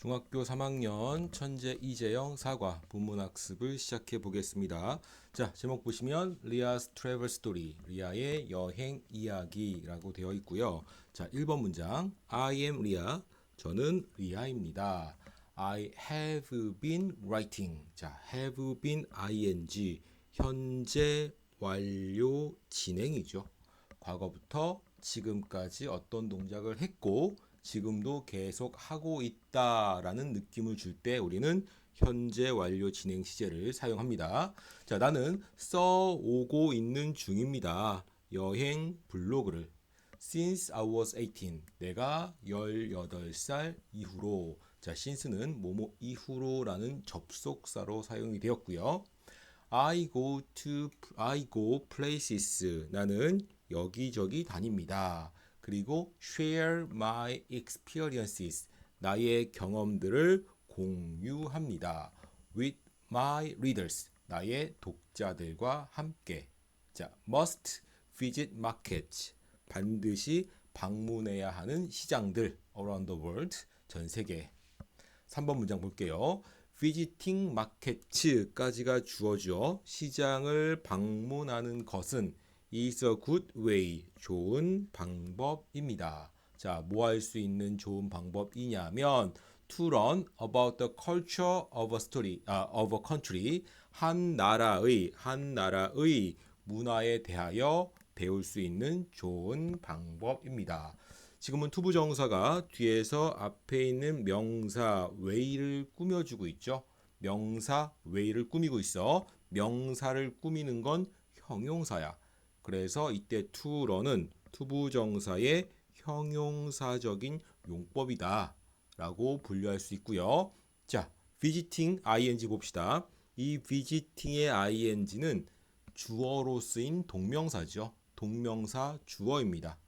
중학교 3학년 천재 이재영 사과 본문학습을 시작해 보겠습니다. 자, 제목 보시면 리아's travel story, 리아의 여행 이야기라고 되어 있고요. 자, 1번 문장 I am 리아, 저는 리아입니다. I have been writing. 자, have been ing 현재 완료 진행이죠. 과거부터 지금까지 어떤 동작을 했고 지금도 계속 하고 있다라는 느낌을 줄 때 우리는 현재 완료 진행 시제를 사용합니다. 자, 나는 써오고 있는 중입니다. 여행 블로그를 since I was 18 내가 18살 이후로 자, since는 뭐뭐 이후로라는 접속사로 사용이 되었고요. I go to I go places 나는 여기저기 다닙니다. 그리고 share my experiences 나의 경험들을 공유합니다. with my readers 나의 독자들과 함께. 자, must visit markets 반드시 방문해야 하는 시장들 around the world 전 세계. 3번 문장 볼게요. visiting markets까지가 주어져 시장을 방문하는 것은 is a good way 좋은 방법입니다. 자, 뭐 할 수 있는 좋은 방법이냐면 to learn about the culture of a story 아, of a country 한 나라의 한 나라의 문화에 대하여 배울 수 있는 좋은 방법입니다. 지금은 투부 정사가 뒤에서 앞에 있는 명사 way를 꾸며주고 있죠. 명사 way를 꾸미고 있어. 명사를 꾸미는 건 형용사야. 그래서 이때 learn은 투부정사의 형용사적인 용법이다. 라고 분류할 수 있고요. 자, visiting ing 봅시다. 이 visiting의 ing는 주어로 쓰인 동명사죠. 동명사 주어입니다.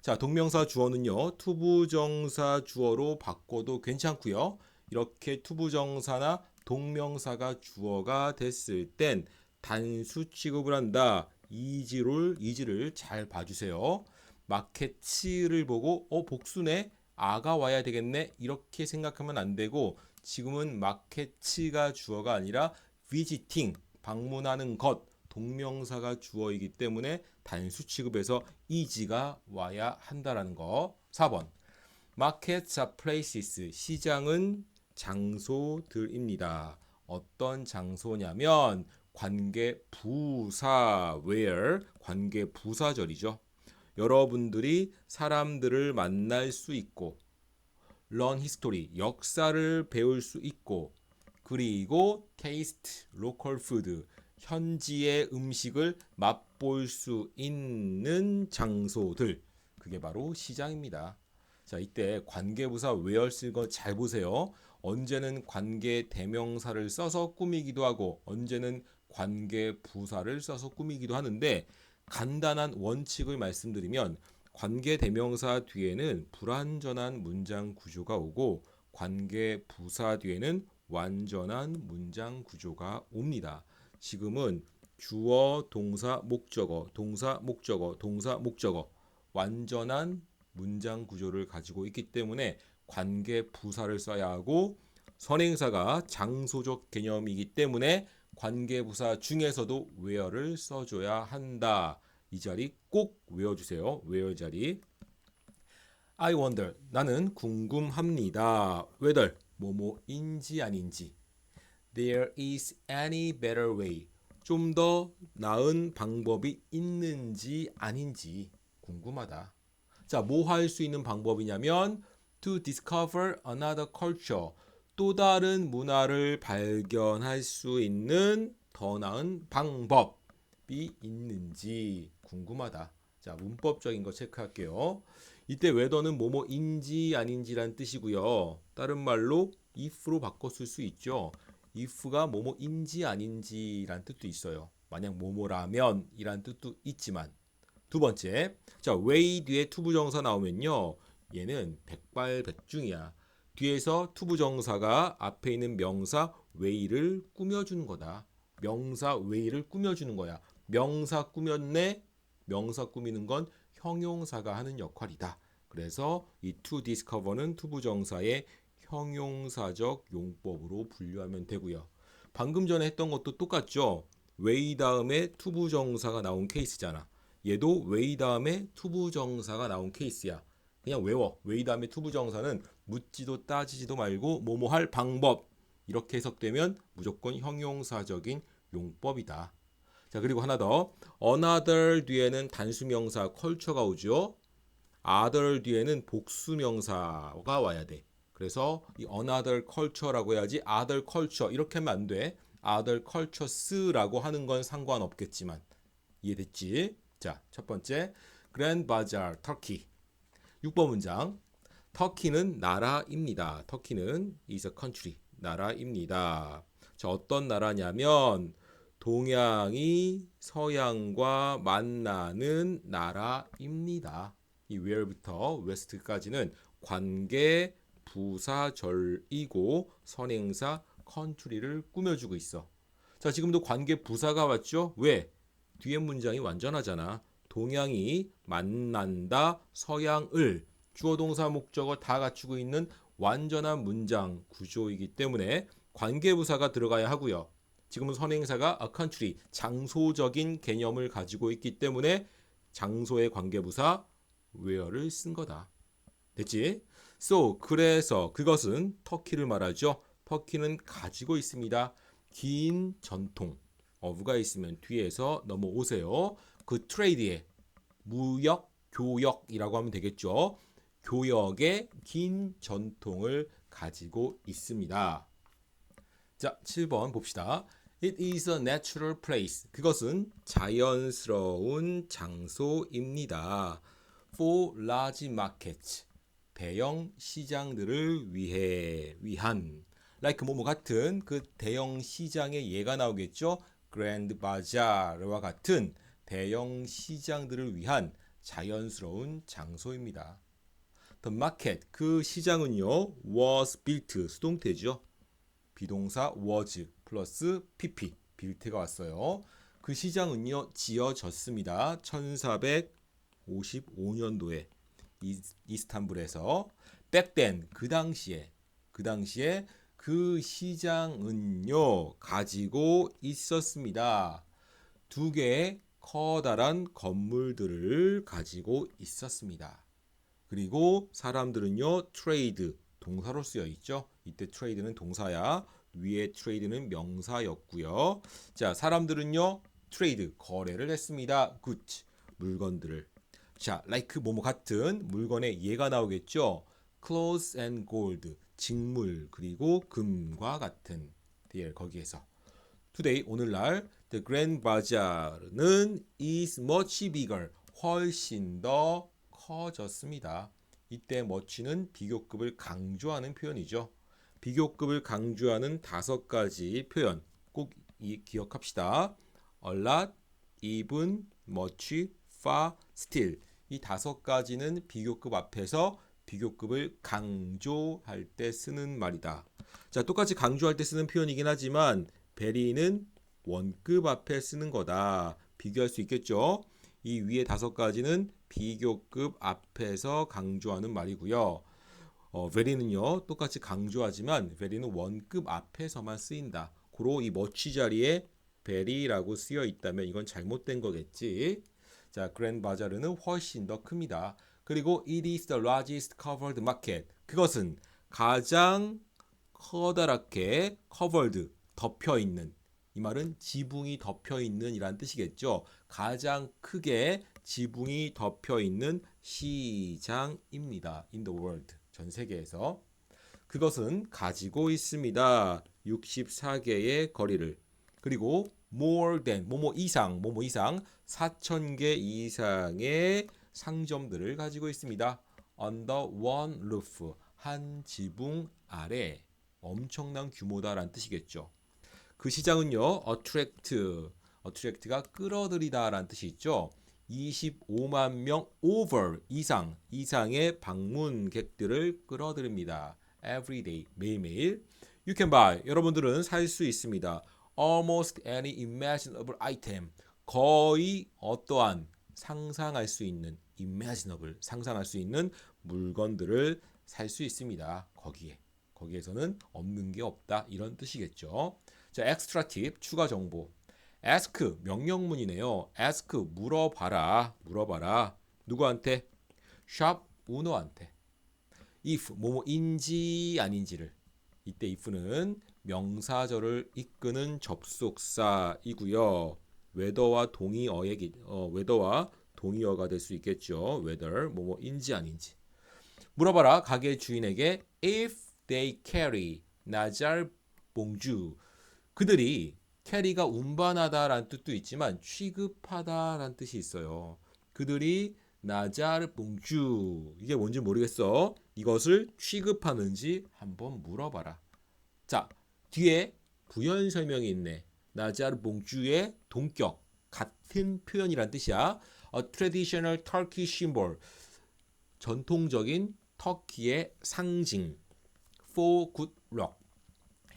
자, 동명사 주어는요. 투부정사 주어로 바꿔도 괜찮고요. 이렇게 투부정사나 동명사가 주어가 됐을 땐 단수 취급을 한다. 이지를 이지를 잘 봐주세요. 마켓츠를 보고 어 복수네 아가 와야 되겠네 이렇게 생각하면 안 되고 지금은 마켓츠가 주어가 아니라 visiting 방문하는 것 동명사가 주어이기 때문에 단수 취급해서 이지가 와야 한다라는 거. 4번. Markets are places. 시장은 장소들입니다. 어떤 장소냐면 관계 부사 where 관계 부사절이죠. 여러분들이 사람들을 만날 수 있고 learn history 역사를 배울 수 있고 그리고 taste local food 현지의 음식을 맛볼 수 있는 장소들 그게 바로 시장입니다. 자 이때 관계부사 where 쓸 거 잘 보세요. 언제는 관계 대명사를 써서 꾸미기도 하고 언제는 관계 부사를 써서 꾸미기도 하는데 간단한 원칙을 말씀드리면 관계 대명사 뒤에는 불완전한 문장 구조가 오고 관계 부사 뒤에는 완전한 문장 구조가 옵니다. 지금은 주어, 동사, 목적어, 동사, 목적어, 동사, 목적어 완전한 문장 구조를 가지고 있기 때문에 관계 부사를 써야 하고 선행사가 장소적 개념이기 때문에 관계부사 중에서도 where를 써줘야 한다. 이 자리 꼭 외워주세요. where 자리. I wonder. 나는 궁금합니다. whether 뭐뭐인지 아닌지. There is any better way. 좀 더 나은 방법이 있는지 아닌지 궁금하다. 자, 뭐 할 수 있는 방법이냐면 to discover another culture. 또 다른 문화를 발견할 수 있는 더 나은 방법이 있는지 궁금하다. 자, 문법적인 거 체크할게요. 이때 whether는 뭐뭐인지 아닌지란 뜻이고요. 다른 말로 if로 바꿔 쓸 수 있죠. if가 뭐뭐인지 아닌지란 뜻도 있어요. 만약 뭐뭐라면 이란 뜻도 있지만 두 번째, 자 way 뒤에 투부정사 나오면요, 얘는 백발백중이야. 뒤에서 투부정사가 앞에 있는 명사 way를 꾸며주는 거다. 명사 way를 꾸며주는 거야. 명사 꾸몄네. 명사 꾸미는 건 형용사가 하는 역할이다. 그래서 이 to discover는 투부정사의 형용사적 용법으로 분류하면 되고요. 방금 전에 했던 것도 똑같죠. 웨이 다음에 투부정사가 나온 케이스잖아. 얘도 웨이 다음에 투부정사가 나온 케이스야. 그냥 외워. 웨이 다음에 투부정사는 묻지도 따지지도 말고 뭐뭐 할 방법 이렇게 해석되면 무조건 형용사적인 용법이다. 자 그리고 하나 더 another 뒤에는 단수명사 culture가 오죠. other 뒤에는 복수명사가 와야 돼. 그래서 이 another culture라고 해야지 other culture 이렇게 하면 안 돼. other cultures라고 하는 건 상관없겠지만 이해됐지? 자, 첫 번째 Grand Bazaar, 터키. 6번 문장. 터키는 나라입니다. 터키는 is a country. 나라입니다. 자, 어떤 나라냐면 동양이 서양과 만나는 나라입니다. 이 where부터 west까지는 관계 부사절이고 선행사 country를 꾸며주고 있어. 자, 지금도 관계 부사가 왔죠? 왜? 뒤에 문장이 완전하잖아. 동양이 만난다 서양을 주어 동사 목적어 다 갖추고 있는 완전한 문장 구조이기 때문에 관계 부사가 들어가야 하고요. 지금은 선행사가 a country 장소적인 개념을 가지고 있기 때문에 장소의 관계 부사 where를 쓴 거다. 됐지? So 그래서 그것은 터키를 말하죠. 터키는 가지고 있습니다. 긴 전통. of가 있으면 뒤에서 넘어오세요. 그 트레이드의 무역 교역이라고 하면 되겠죠. 교역의 긴 전통을 가지고 있습니다. 자, 7번 봅시다. It is a natural place. 그것은 자연스러운 장소입니다. For large markets. 대형 시장들을 위해 위한 like 뭐뭐 같은 그 대형 시장의 예가 나오겠죠. Grand Bazaar와 같은 대형 시장들을 위한 자연스러운 장소입니다. The market 그 시장은요 was built 수동태죠. 비동사 was 플러스 pp built가 왔어요. 그 시장은요 지어졌습니다. 1455년도에 이스탄불에서 then 그 당시에 그 당시에 그 시장은요 가지고 있었습니다. 두 개의 커다란 건물들을 가지고 있었습니다. 그리고 사람들은요 트레이드 동사로 쓰여 있죠. 이때 트레이드는 동사야. 위에 트레이드는 명사였고요. 자, 사람들은요 트레이드 거래를 했습니다. 굿 물건들을 자, like 뭐뭐 같은 물건의 예가 나오겠죠. clothes and gold 직물 그리고 금과 같은 뒤에 거기에서 today 오늘날 the grand bazaar는 is much bigger 훨씬 더 커졌습니다. 이때 much는 비교급을 강조하는 표현이죠. 비교급을 강조하는 다섯 가지 표현 꼭 이 기억합시다. a lot, even, much, far, still 이 다섯 가지는 비교급 앞에서 비교급을 강조할 때 쓰는 말이다. 자, 똑같이 강조할 때 쓰는 표현이긴 하지만 베리는 원급 앞에 쓰는 거다. 비교할 수 있겠죠? 이 위에 다섯 가지는 비교급 앞에서 강조하는 말이고요. 어, very는요 똑같이 강조하지만 very는 원급 앞에서만 쓰인다. 고로 이 머치 자리에 very라고 쓰여 있다면 이건 잘못된 거겠지. 자, 그랜드 바자르는 훨씬 더 큽니다. 그리고 it is the largest covered market. 그것은 가장 커다랗게 covered 덮여 있는 이 말은 지붕이 덮여 있는 이란 뜻이겠죠. 가장 크게 지붕이 덮여 있는 시장입니다. in the world. 전 세계에서 그것은 가지고 있습니다. 64개의 거리를 그리고 more than 뭐뭐 이상 뭐뭐 이상 4,000개 이상의 상점들을 가지고 있습니다. under one roof 한 지붕 아래 엄청난 규모다라는 뜻이겠죠. 그 시장은요 attract attract가 끌어들이다라는 뜻이 있죠. 25만 명 over 이상 이상의 방문객들을 끌어들입니다. every day 매일매일 you can buy 여러분들은 살 수 있습니다. almost any imaginable item 거의 어떠한 상상할 수 있는 imaginable 상상할 수 있는 물건들을 살 수 있습니다. 거기에 거기에서는 없는 게 없다 이런 뜻이겠죠. 자, 엑스트라 팁 추가 정보. ask 명령문이네요. ask 물어봐라. 물어봐라. 누구한테? 샵 오너한테. if 뭐뭐인지 아닌지를 이때 if는 명사절을 이끄는 접속사이고요. whether와 동의어의 기- 어, whether와 동의어가 될 수 있겠죠. whether 뭐뭐인지 아닌지. 물어봐라 가게 주인에게 if they carry 나잘 봉주 그들이 캐리가 운반하다라는 뜻도 있지만 취급하다라는 뜻이 있어요. 그들이 나잘 봉주 이게 뭔지 모르겠어. 이것을 취급하는지 한번 물어봐라. 자 뒤에 부연 설명이 있네. 나잘 봉주의 동격 같은 표현이란 뜻이야. A traditional Turkish symbol 전통적인 터키의 상징 for good luck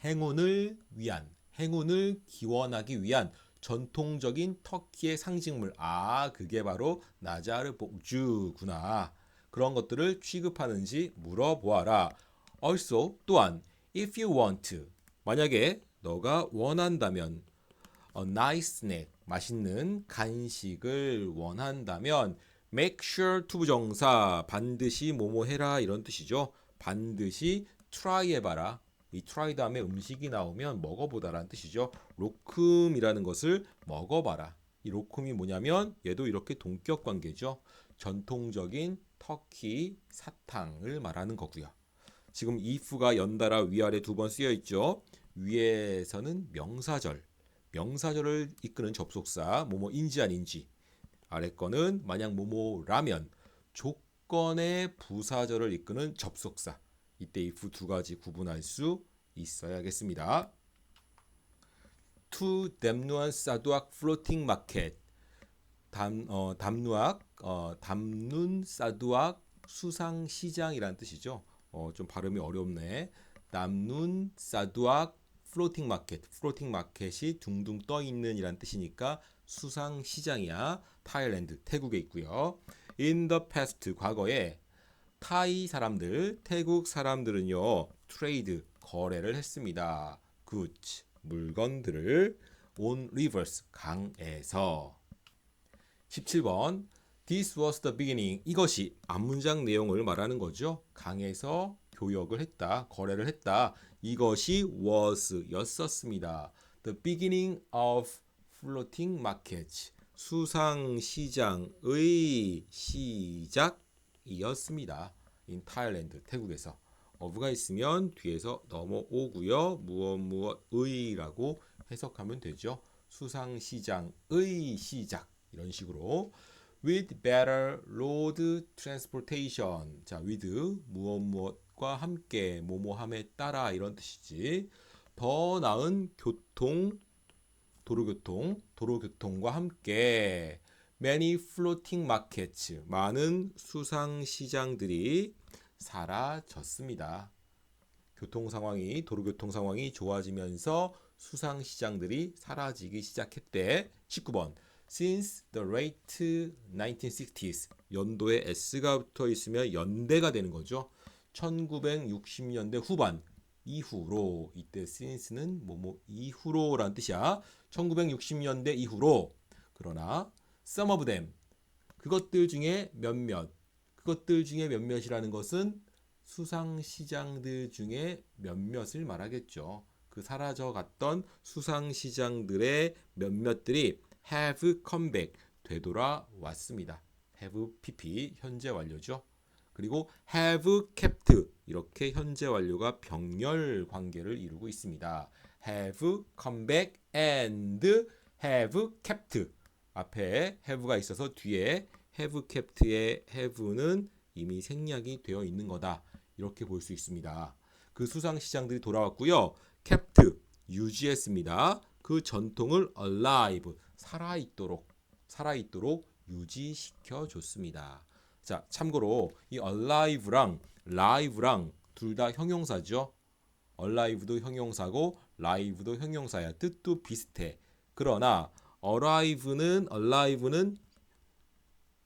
행운을 위한 행운을 기원하기 위한 전통적인 터키의 상징물. 아 그게 바로 나자르 봉주구나. 그런 것들을 취급하는지 물어보아라. Also 또한 if you want. 만약에 너가 원한다면 a nice snack 맛있는 간식을 원한다면 make sure to 부정사. 반드시 뭐뭐 해라. 이런 뜻이죠. 반드시 try 해봐라. 이 try 다음에 음식이 나오면 먹어보다라는 뜻이죠. 로쿰이라는 것을 먹어봐라. 이 로쿰이 뭐냐면 얘도 이렇게 동격 관계죠. 전통적인 터키 사탕을 말하는 거고요. 지금 if가 연달아 위아래 두 번 쓰여 있죠. 위에서는 명사절, 명사절을 이끄는 접속사 뭐뭐인지 아닌지 아래 거는 만약 뭐뭐라면 조건의 부사절을 이끄는 접속사 이때 if 두 가지 구분할 수 있어야겠습니다. To 담누안 사두악 플로팅 마켓 담 어, 담누악 어, 담눈 사두악 수상 시장이란 뜻이죠. 어, 좀 발음이 어렵네. 담눈 사두악 플로팅 마켓, 플로팅 마켓이 둥둥 떠 있는 이란 뜻이니까 수상 시장이야. 타일랜드, 태국에 있고요. In the past, 과거에 타이 사람들, 태국 사람들은요, 트레이드, 거래를 했습니다. goods, 물건들을 on rivers, 강에서. 17번 This was the beginning. 이것이 앞문장 내용을 말하는 거죠. 강에서 교역을 했다, 거래를 했다. 이것이 was 였었습니다. The beginning of floating markets. 수상 시장의 시작 이었습니다. in Thailand, 태국에서. of가 있으면 뒤에서 넘어오고요. 무엇 무엇의라고 해석하면 되죠. 수상 시장의 시작 이런 식으로 with better road transportation. 자, with 무엇 무엇과 함께 뭐뭐함에 따라 이런 뜻이지. 더 나은 교통 도로교통, 도로교통과 함께 many floating markets, 많은 수상 시장들이 사라졌습니다. 교통 상황이 도로 교통 상황이 좋아지면서 수상 시장들이 사라지기 시작했대. 19번. Since the late 1960s 연도에 s가 붙어 있으면 연대가 되는 거죠. 1960년대 후반 이후로 이때 since는 뭐뭐 이후로라는 뜻이야. 1960년대 이후로 그러나 some of them 그것들 중에 몇몇 그것들 중에 몇몇이라는 것은 수상 시장들 중에 몇몇을 말하겠죠. 그 사라져 갔던 수상 시장들의 몇몇들이 have come back 되돌아왔습니다. have pp 현재 완료죠. 그리고 have kept 이렇게 현재 완료가 병렬 관계를 이루고 있습니다. have come back and have kept 앞에 have가 있어서 뒤에 have kept의 have는 이미 생략이 되어 있는 거다. 이렇게 볼 수 있습니다. 그 수상 시장들이 돌아왔고요. kept 유지했습니다. 그 전통을 alive 살아 있도록 살아 있도록 유지시켜 줬습니다. 자, 참고로 이 alive랑 live랑 둘 다 형용사죠. alive도 형용사고 live도 형용사야. 뜻도 비슷해. 그러나 arrive는 alive는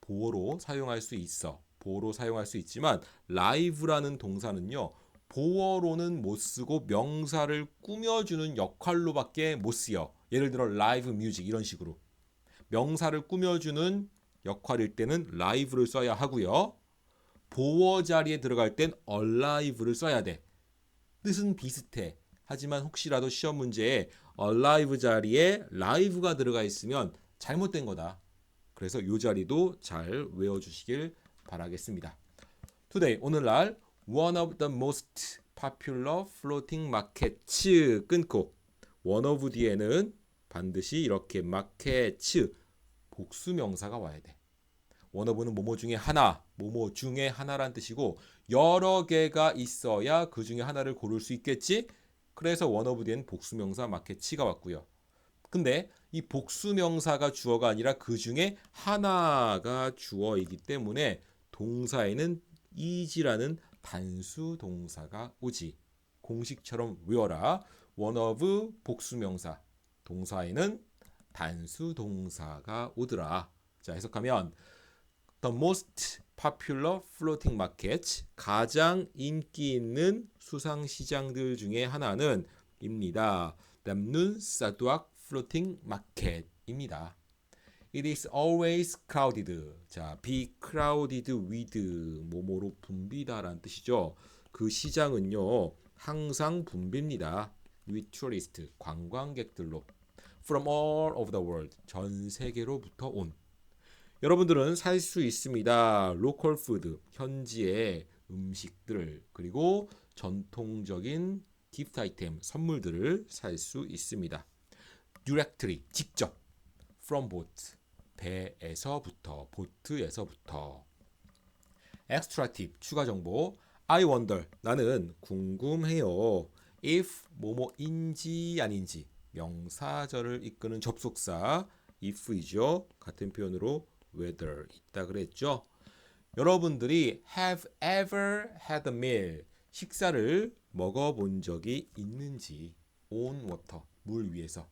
보호로 사용할 수 있어. 보호로 사용할 수 있지만 live라는 동사는요. 보어로는 못 쓰고 명사를 꾸며주는 역할로밖에 못 쓰여. 예를 들어 라이브 뮤직 이런 식으로 명사를 꾸며주는 역할일 때는 라이브를 써야 하고요. 보어 자리에 들어갈 땐 alive를 써야 돼. 뜻은 비슷해. 하지만 혹시라도 시험 문제에 alive 자리에 live가 들어가 있으면 잘못된 거다. 그래서 이 자리도 잘 외워주시길 바라겠습니다. Today 오늘날 one of the most popular floating markets 끊고 one of 뒤에는 반드시 이렇게 markets 복수 명사가 와야 돼. of는 뭐뭐 중에 하나, 뭐뭐 중에 하나란 뜻이고 여러 개가 있어야 그 중에 하나를 고를 수 있겠지. 그래서 of 뒤엔 복수 명사 markets가 왔고요. 근데 이 복수 명사가 주어가 아니라 그 중에 하나가 주어이기 때문에 동사에는 is라는 단수 동사가 오지. 공식처럼 외워라. one of 복수 명사. 동사에는 단수 동사가 오더라. 자, 해석하면 the most popular floating market 가장 인기 있는 수상 시장들 중에 하나는 입니다. 남눈 사두악 floating market입니다. It is always crowded. 자, be crowded with 뭐뭐로 붐비다라는 뜻이죠. 그 시장은요 항상 붐빕니다. with tourist 관광객들로 from all over the world 전 세계로부터 온 여러분들은 살 수 있습니다. 로컬 푸드 현지의 음식들 그리고 전통적인 기프트 아이템 선물들을 살 수 있습니다. directly 직접 from boat 배에서부터 보트에서부터 extra tip 추가 정보 I wonder 나는 궁금해요 if 뭐뭐인지 아닌지 명사절을 이끄는 접속사 if이죠 같은 표현으로 whether 있다 그랬죠? 여러분들이 have ever had a meal 식사를 먹어본 적이 있는지 on water 물 위에서.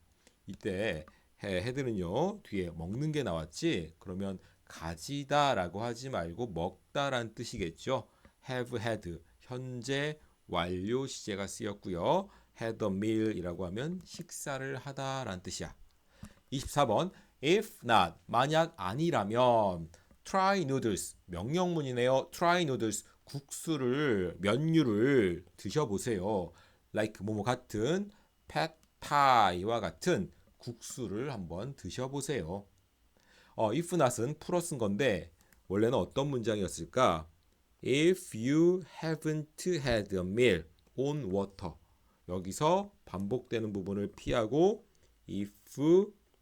이때 헤드는요 뒤에 먹는 게 나왔지? 그러면 가지다라고 하지 말고 먹다란 뜻이겠죠? have had 현재 완료 시제가 쓰였고요. had a meal이라고 하면 식사를 하다란 뜻이야. 24번 if not 만약 아니라면 try noodles 명령문이네요 try noodles 국수를 면류를 드셔보세요 like 뭐뭐 같은 thai와 같은 국수를 한번 드셔보세요. 어, if not은 풀어 쓴 건데 원래는 어떤 문장이었을까? If you haven't had a meal on water 여기서 반복되는 부분을 피하고 if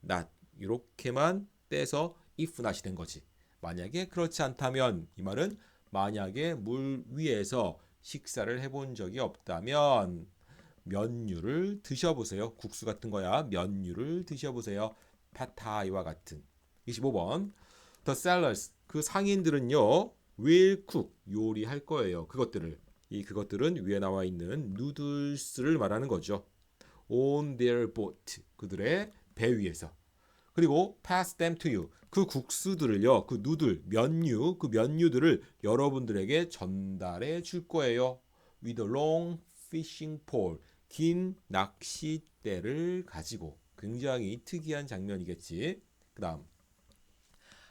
not 이렇게만 떼서 if not이 된 거지. 만약에 그렇지 않다면 이 말은 만약에 물 위에서 식사를 해본 적이 없다면 면류를 드셔보세요. 국수 같은 거야. 면류를 드셔보세요. 파타이와 같은. 25번. The sellers. 그 상인들은요. will cook. 요리할 거예요. 그것들을. 이 그것들은 위에 나와 있는 누들스를 말하는 거죠. on their boat. 그들의 배 위에서. 그리고 pass them to you. 그 국수들을요. 그 누들, 면류, 그 면류들을 여러분들에게 전달해 줄 거예요. with a long fishing pole. 긴 낚싯대를 가지고 굉장히 특이한 장면이겠지. 그다음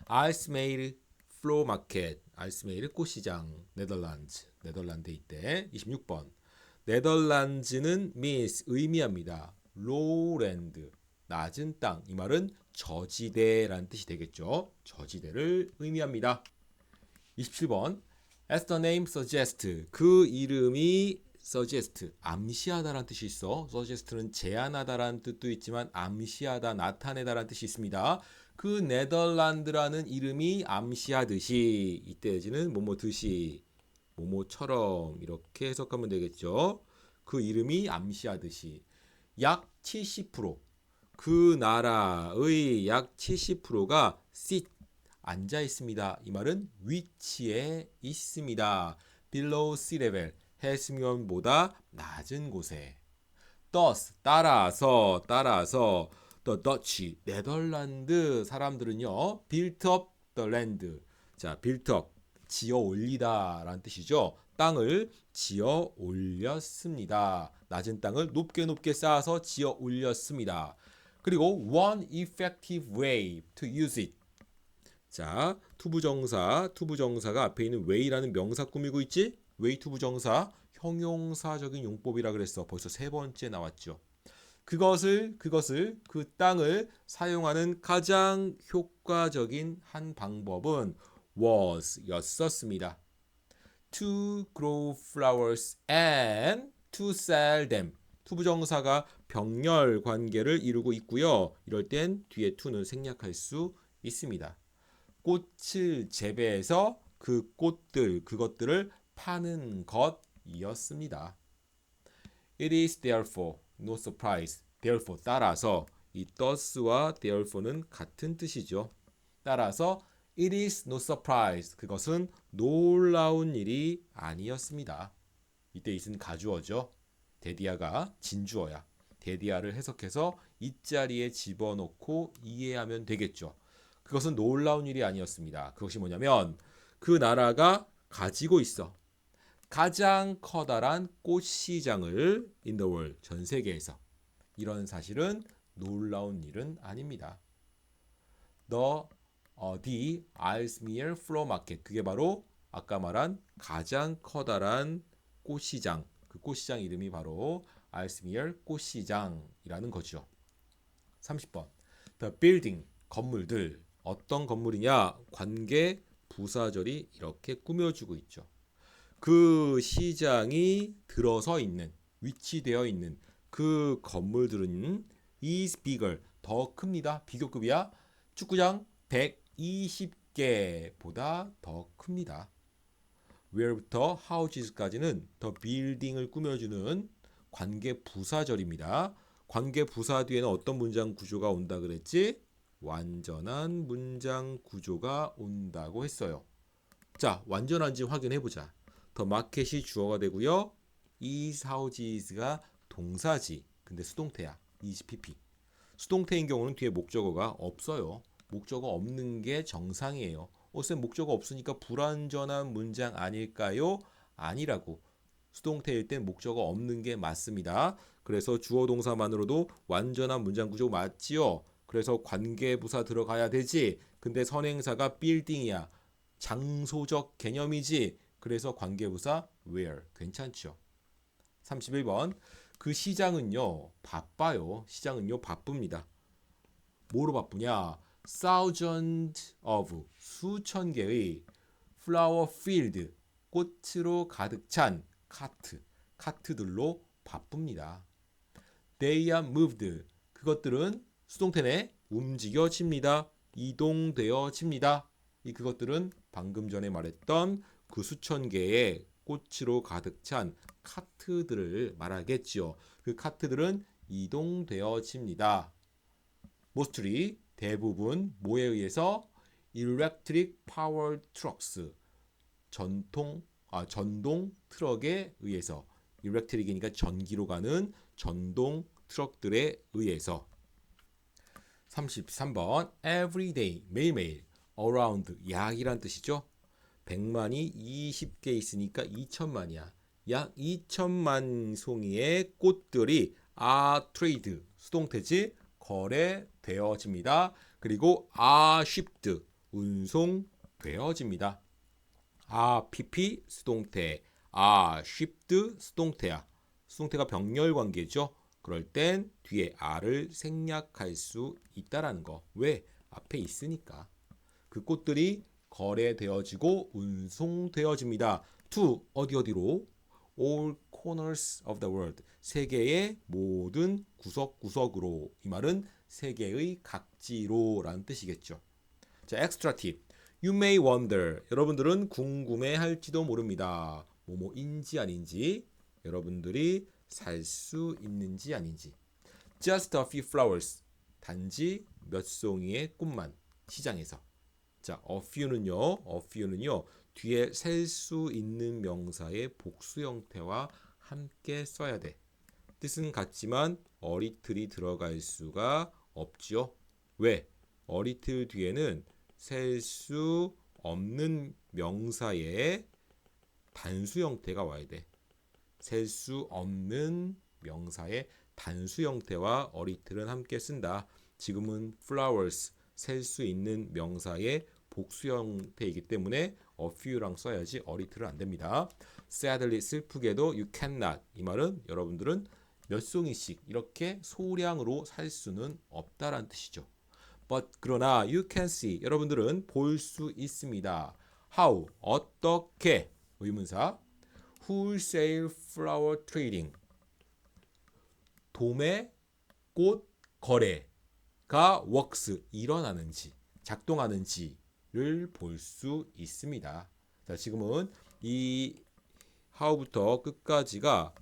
알스메일 플로 마켓, 알스메일 꽃시장, 네덜란드, 네덜란드 이때 26번. 네덜란드는 means 의미합니다. 로랜드, 낮은 땅. 이 말은 저지대라는 뜻이 되겠죠. 저지대를 의미합니다. 27번. As the name suggests, 그 이름이 suggest 암시하다라는 뜻이 있어. suggest는 제안하다라는 뜻도 있지만 암시하다, 나타내다라는 뜻이 있습니다. 그 네덜란드라는 이름이 암시하듯이 이때지는 뭐뭐 듯이 뭐뭐처럼 이렇게 해석하면 되겠죠. 그 이름이 암시하듯이 약 70% 그 나라의 약 70%가 sit 앉아 있습니다. 이 말은 위치에 있습니다. below sea level 해수면보다 낮은 곳에 thus 따라서 따라서 the Dutch 네덜란드 사람들은요 built up the land 자 built up 지어 올리다라는 뜻이죠 땅을 지어 올렸습니다. 낮은 땅을 높게 높게 쌓아서 지어 올렸습니다. 그리고 one effective way to use it. 자, 투부정사, 투부정사가 앞에 있는 way라는 명사 꾸미고 있지? way 투부정사 형용사적인 용법이라 그랬어. 벌써 세 번째 나왔죠. 그것을 그것을 그 땅을 사용하는 가장 효과적인 한 방법은 was였었습니다. To grow flowers and to sell them. 투부정사가 병렬 관계를 이루고 있고요. 이럴 땐 뒤에 to는 생략할 수 있습니다. 꽃을 재배해서 그 꽃들 그것들을 파는 것이었습니다. It is therefore no surprise. therefore 따라서 이 thus와 therefore는 같은 뜻이죠. 따라서 it is no surprise. 그것은 놀라운 일이 아니었습니다. 이때 it은 가주어죠. 데디아가 진주어야. 데디아를 해석해서 이 자리에 집어넣고 이해하면 되겠죠. 그것은 놀라운 일이 아니었습니다. 그것이 뭐냐면 그 나라가 가지고 있어. 가장 커다란 꽃 시장을 in the world 전 세계에서 이런 사실은 놀라운 일은 아닙니다. The 어, the Aalsmeer Flower Market 그게 바로 아까 말한 가장 커다란 꽃시장 그 꽃시장 이름이 바로 Aalsmeer 꽃시장이라는 거죠. 30번 The building 건물들 어떤 건물이냐 관계 부사절이 이렇게 꾸며주고 있죠. 그 시장이 들어서 있는 위치되어 있는 그 건물들은 is bigger 더 큽니다. 비교급이야. 축구장 120개보다 더 큽니다. where부터 houses까지는 더 building을 꾸며주는 관계 부사절입니다. 관계 부사 뒤에는 어떤 문장 구조가 온다 그랬지? 완전한 문장 구조가 온다고 했어요. 자, 완전한지 확인해 보자. 더 마켓이 주어가 되고요. is houses,가 동사지. 근데 수동태야. ESPP. 수동태인 경우는 뒤에 목적어가 없어요. 목적어 없는 게 정상이에요. 어, 쌤 목적어 없으니까 불완전한 문장 아닐까요? 아니라고. 수동태일 땐 목적어 없는 게 맞습니다. 그래서 주어 동사만으로도 완전한 문장 구조 맞지요. 그래서 관계부사 들어가야 되지. 근데 선행사가 빌딩이야. 장소적 개념이지. 그래서 관계부사 where 괜찮죠. 31번 그 시장은요 바빠요. 시장은요 바쁩니다. 뭐로 바쁘냐? thousand of 수천 개의 flower field 꽃으로 가득 찬 카트 카트들로 바쁩니다. They are moved 그것들은 수동태네 움직여집니다. 이동되어집니다. 이 그것들은 방금 전에 말했던 그 수천 개의 꽃으로 가득 찬 카트들을 말하겠지요. 그 카트들은 이동되어집니다. mostly 대부분 뭐에 의해서 electric power trucks 전통 아 전동 트럭에 의해서 electric이니까 전기로 가는 전동 트럭들에 의해서 33번 every day 매일매일 around 약이란 뜻이죠. 100만이 20개 있으니까 2천만이야. 약 2천만 송이의 꽃들이 are trade 수동태지 거래되어집니다. 그리고 are shipped 운송되어집니다. Are pp 수동태 are shipped 수동태야. 수동태가 병렬 관계죠. 그럴 땐 뒤에 r을 생략할 수 있다라는 거. 왜? 앞에 있으니까. 그 꽃들이 거래되어지고 운송되어집니다. to 어디 어디로? all corners of the world. 세계의 모든 구석구석으로. 이 말은 세계의 각지로라는 뜻이겠죠. 자, extra tip. You may wonder. 여러분들은 궁금해할지도 모릅니다. 뭐뭐인지 아닌지 여러분들이 살 수 있는지 아닌지. Just a few flowers. 단지 몇 송이의 꽃만 시장에서. 자, a few는요. a few는요. 뒤에 셀 수 있는 명사의 복수 형태와 함께 써야 돼. 뜻은 같지만 어리틀이 들어갈 수가 없지요. 왜? 어리틀 뒤에는 셀 수 없는 명사의 단수 형태가 와야 돼. 셀 수 없는 명사의 단수 형태와 어리틀은 함께 쓴다. 지금은 flowers 셀 수 있는 명사의 복수 형태이기 때문에 a few랑 써야지 어리틀은 안 됩니다. sadly 슬프게도 you cannot 이 말은 여러분들은 몇 송이씩 이렇게 소량으로 살 수는 없다라는 뜻이죠. But 그러나 you can see 여러분들은 볼 수 있습니다. How 어떻게 의문사 wholesale flower trading 도매 꽃 거래가 works 일어나는지 작동하는지를 볼 수 있습니다. 자 지금은 이 how부터 끝까지가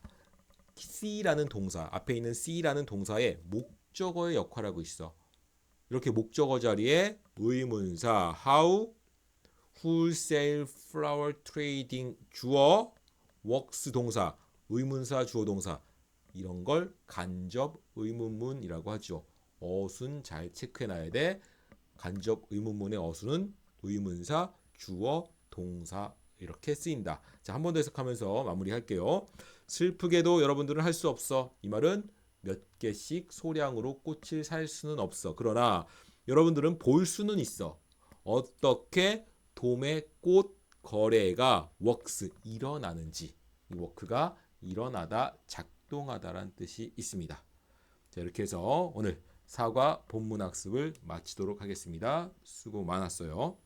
C라는 동사 앞에 있는 C라는 동사의 목적어의 역할을 하고 있어. 이렇게 목적어 자리에 의문사 how wholesale flower trading 주어 works 동사 의문사 주어 동사 이런 걸 간접 의문문이라고 하죠. 어순 잘 체크해 놔야 돼. 간접 의문문의 어순은 의문사 주어 동사 이렇게 쓰인다. 자, 한 번 더 해석하면서 마무리할게요. 슬프게도 여러분들은 할 수 없어. 이 말은 몇 개씩 소량으로 꽃을 살 수는 없어. 그러나 여러분들은 볼 수는 있어. 어떻게 도매 꽃 거래가 works 일어나는지 이 워크가 일어나다 작동하다라는 뜻이 있습니다. 자 이렇게 해서 오늘 사과 본문 학습을 마치도록 하겠습니다. 수고 많았어요.